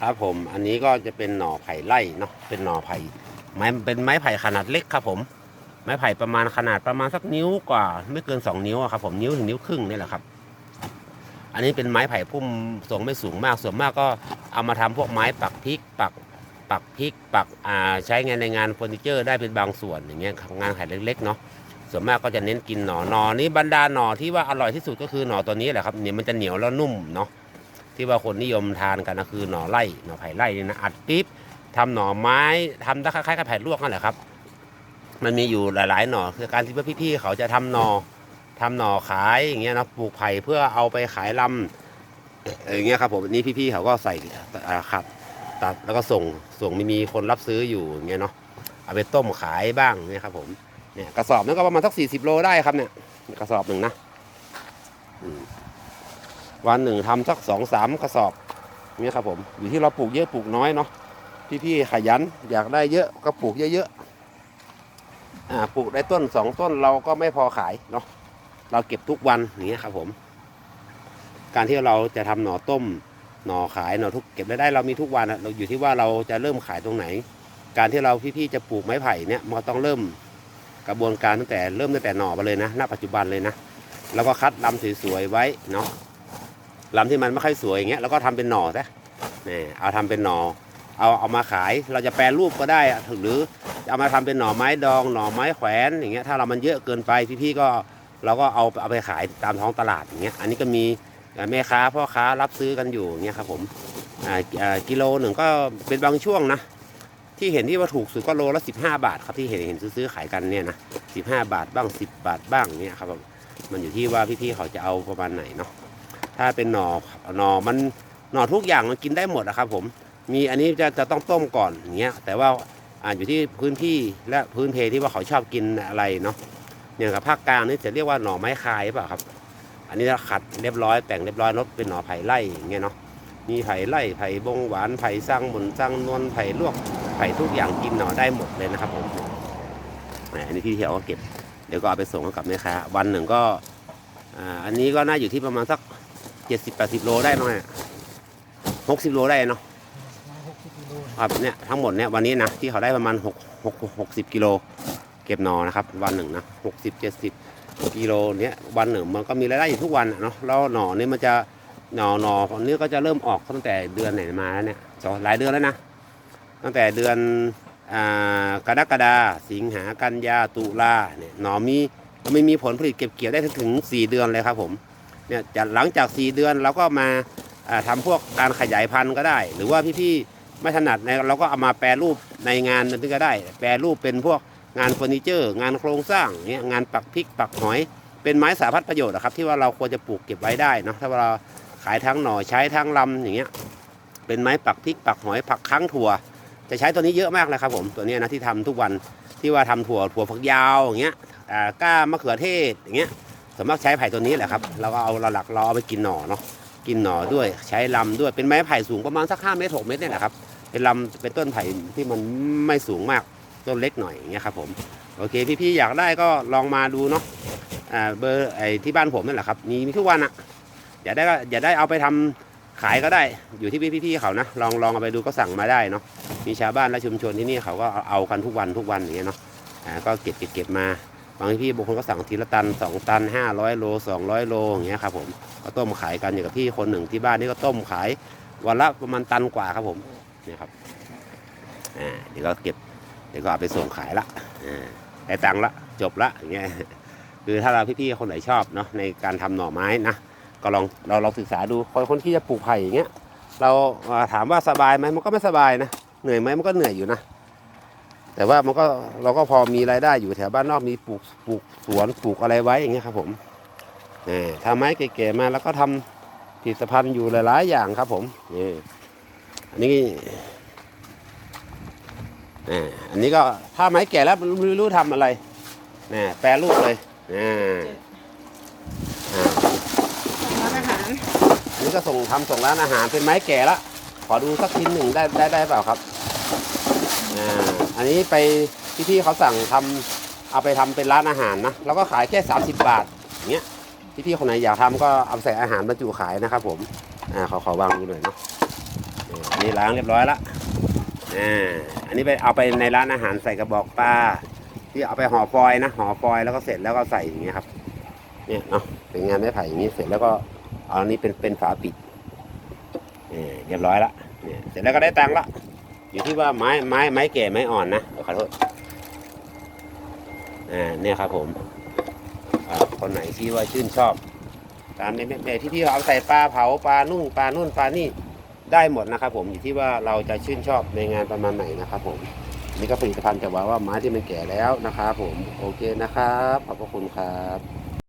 ครับผม อันนี้ก็จะเป็นหน่อไผ่ไร่เนาะ เป็นหน่อไผ่ไม้เป็นไม้ไผ่ขนาดเล็กครับผม ไม้ไผ่ประมาณขนาดประมาณสักนิ้วกว่า ไม่เกิน 2 นิ้วอะครับผมนิ้วถึงนิ้วครึ่งนี่แหละครับ อันนี้เป็นไม้ไผ่พุ่มสูงไม่สูงมาก ส่วนมากก็เอามาทำพวกไม้ปักพริกปักปักพริกปักอ่าใช้งานในงานเฟอร์นิเจอร์ได้เป็นบางส่วนอย่างเงี้ยงานไผ่เล็กๆเนาะ ส่วนมากก็จะเน้นกินหน่อหนอนี้บรรดาหน่อที่ว่าอร่อยที่สุดก็คือหน่อตัวนี้แหละครับเนี่ยมันจะเหนียวแล้วนุ่มเนาะ ที่ว่าคนนิยมทานกันก็คือหน่อไร่หน่อไผ่ไร่นี่นะอัดปิ๊บทำหน่อไม้ทำคล้ายๆกับไผ่ลวกนั่นแหละครับ มันมีอยู่หลายๆหน่อคือการที่ว่าพี่ๆเขาจะทำหน่อทำหน่อขายอย่างเงี้ยนะปลูกไผ่เพื่อเอาไปขายลำเอ่ออย่างเงี้ยครับผมนี้พี่ๆเขาก็ใส่ขัดตัดแล้วก็ส่งส่งมีมีคนรับซื้ออยู่อย่างเงี้ยเนาะเอาไปต้มขายบ้างเนี่ยครับผมเนี่ยกระสอบนั้นก็ประมาณสักสี่สิบโลได้ครับเนี่ยกระสอบหนึ่งนะอืม วันหนึ่งทำสักสองสามกระสอบนี่ครับผมอยู่ที่เราปลูกเยอะปลูกน้อยเนาะพี่ๆขยันอยากได้เยอะก็ปลูกเยอะๆอ่าปลูกได้ต้นสองต้นเราก็ไม่พอขายเนาะเราเก็บทุกวันอย่างเงี้ยครับผม การที่เราจะทำหน่อต้มหน่อขายหน่อทุกเก็บได้ได้เรามีทุกวันเราอยู่ที่ว่าเราจะเริ่มขายตรงไหน การที่เราพี่ๆจะปลูกไม้ไผ่เนี่ยมันต้องเริ่มกระบวนการตั้งแต่เริ่มตั้งแต่หน่อมาเลยนะณปัจจุบันเลยนะ แล้วก็คัดลำสวยๆไว้เนาะ ลำที่มันไม่ค่อยสวยอย่างเงี้ยเราก็ทำเป็นหน่อซะนี่เอาทำเป็นหน่อเอาเอามาขายเราจะแปรรูปก็ได้หรือเอามาทำเป็นหน่อไม้ดองหน่อไม้แขวนอย่างเงี้ยถ้าเรามันเยอะเกินไปพี่ๆก็เราก็เอาเอาไปขายตามท้องตลาดอย่างเงี้ยอันนี้ก็มีแม่ค้าพ่อค้ารับซื้อกันอยู่อย่างเงี้ยครับผมอ่ากิโลหนึ่งก็เป็นบางช่วงนะที่เห็นที่ว่าถูกสุดก็โลละ 15 บาทครับที่เห็นเห็นซื้อขายกันเนี่ยนะ15 บาทบ้าง 10 บาทบ้างเนี่ยครับมันอยู่ที่ว่าพี่ๆเขาจะเอาประมาณไหนเนาะ ถ้าเป็นหน่อหน่อมันหน่อทุกอย่างมันกินได้หมดนะครับ ผมมีอันนี้จะจะต้องต้มก่อนอย่างเงี้ยแต่ว่าอ่าอยู่ที่พื้นที่และพื้นเพที่ว่าเขาชอบกินอะไรเนาะเนี่ยกับภาคกลางนี่จะเรียกว่าหน่อไม้คายเปล่าครับ อันนี้เราขัดเรียบร้อยแต่งเรียบร้อยรสเป็นหน่อไผ่ไร่อย่างเงี้ยเนาะมีไผ่ไร่ไผ่บงหวานไผ่สร้างหมุนสร้างนวลไผ่ลวกไผ่ทุกอย่างกินหน่อได้หมดเลยนะครับผมอันนี้พี่เที่ยวก็เก็บเดี๋ยวก็เอาไปส่งให้กับแม่ค้าวันหนึ่งก็อ่าอันนี้ก็น่าอยู่ที่ประมาณสัก เจ็ดสิบแปดสิบโลได้มั้งหกสิบโลได้เนาะหกสิบกิโลครับเนี่ยทั้งหมดเนี่ยวันนี้นะที่เขาได้ประมาณหกหกหกสิบกิโลเก็บหนอนะครับ วันหนึ่งนะหกสิบเจ็ดสิบกิโลเนี่ยวันหนึ่งมันก็มีรายได้อยู่ทุกวันอะเนาะแล้วหนอเนี่ยมันจะหนอหนออันนี้ก็จะเริ่มออกตั้งแต่เดือนไหนมาแล้วเนี่ยสองหลายเดือนแล้วนะตั้งแต่เดือนอ่ากรกฎาสิงหากันยาตุลาเนี่ยหนอมีมันไม่มีผลผลิตเก็บเกี่ยวได้ถึงสี่เดือนเลยครับผม เนี่ยจากหลังจาก 4 เดือนเราก็มาทำาพวกการขยายพันธุ์ก็ได้ หรือว่าพี่ๆไม่ถนัดเราก็เอามาแปรรูปในงานนั้นก็ได้ แปรรูปเป็นพวกงานเฟอร์นิเจอร์ งานโครงสร้างเนี่ยงานปักพริกปักหอย เป็นไม้สาพัดประโยชน์อะครับที่ว่าเราควรจะปลูกเก็บไว้ได้เนาะถ้าเราขายทั้งหน่อใช้ทั้งลำอย่างเงี้ยเป็นไม้ปักพริกปักหอยปักค้างถั่ว จะใช้ตัวนี้เยอะมากเลยครับผมตัวนี้นะที่ทำทุกวันที่ว่าทำถั่วถั่วฝักยาวอย่างเงี้ยก้ามะเขือเทศอย่างเงี้ย ส่วนมากใช้ไผ่ตัวนี้แหละครับเราก็เอาหลักเราเอาไปกินหน่อเนาะกินหน่อด้วยใช้ลำด้วยเป็นไม้ไผ่สูงประมาณสักห้าเมตรหกเมตรเนี่ยแหละครับเป็นลำเป็นต้นไผ่ที่มันไม่สูงมากต้นเล็กหน่อยอย่างเงี้ยครับผมโอเคพี่ๆอยากได้ก็ลองมาดูเนาะอ่าเบอร์ไอ้ที่บ้านผมนั่นแหละครับมีมีทุกวันอะอยากได้ก็อยากได้เอาไปทำขายก็ได้อยู่ที่พี่ๆเขานะลองลองเอาไปดูก็สั่งมาได้เนาะมีชาวบ้านและชุมชนที่นี่เขาก็เอาเอากันทุกวันทุกวันอย่างเงี้ยเนาะอ่าก็เก็บเก็บเก็บมา บางพี่บางคนก็สั่งทีละตันสองตันห้าร้อยโลสองร้อยโลอย่างเงี้ยครับผมก็ต้มขายกันอย่างกับพี่คนหนึ่งที่บ้านนี่ก็ต้มขายวันละประมาณตันกว่าครับผมเนี่ยครับอ่าเดี๋ยวก็เก็บเดี๋ยวก็เอาไปส่งขายละอ่าได้ตังค์ละจบละอย่างเงี้ยคือถ้าเราพี่ๆคนไหนชอบเนาะในการทำหน่อไม้นะก็ลองเราลองศึกษาดูคนคนที่จะปลูกไผ่อย่างเงี้ยเราถามว่าสบายไหมมันก็ไม่สบายนะเหนื่อยไหมมันก็เหนื่อยอยู่นะ แต่ว่ามันก็เราก็พอมีรายได้อยู่แถวบ้านนอกมีปลูกปลูกสวนปลูกอะไรไว้อย่างเงี้ยครับผมเออทำไม้เก๋ๆมาแล้วก็ทำผลิตภัณฑ์อยู่หลาย ๆ อย่างครับผมนี่อันนี้อ่าอันนี้ก็ถ้าไม้แก่แล้วไม่รู้ทำอะไรนี่แปรรูปเลยอ่าอ่าร้านอาหารอันนี้ก็ส่งทำส่งร้านอาหารเป็นไม้แก่ละขอดูสักชิ้นหนึ่งได้ได้ได้เปล่าครับ อ่าอันนี้ไปที่พี่เขาสั่งทำเอาไปทำเป็นร้านอาหารนะแล้วก็ขายแค่ 30 บาทอย่างเงี้ยที่พี่คนไหนอยากทำก็เอาใส่อาหารบรรจุขายนะครับผมอ่าขอขอวางดูหน่อยเนาะอันนี้ล้างเรียบร้อยละอ่าอันนี้ไปเอาไปในร้านอาหารใส่กระบอกปลาที่เอาไปห่อฟอยล์นะห่อฟอยล์แล้วก็เสร็จแล้วก็ใส่อย่างเงี้ยครับ เนี่ยเนาะเป็นงานไม้ไผ่อย่างนี้เสร็จแล้วก็เอาอันนี้เป็นเป็นฝาปิดเนี่ยเรียบร้อยละเนี่ยเสร็จแล้วก็ได้ตังค์ละ อยู่ที่ว่าไม้ไม้ไม้แก่ไม้อ่อนนะขอโทษอ่าเนี่ยครับผมคนไหนที่ว่าชื่นชอบ ตามในแม่ที่พี่เอาใส่ปลาเผาปลานุ่งปลานุ่นปลานี่ได้หมดนะครับผมอยู่ที่ว่าเราจะชื่นชอบในงานประมาณไหนนะครับผมนี่ก็ผลิตภัณฑ์จากว่าว่าไม้ที่มันแก่แล้วนะครับผมโอเคนะครับขอบพระคุณครับ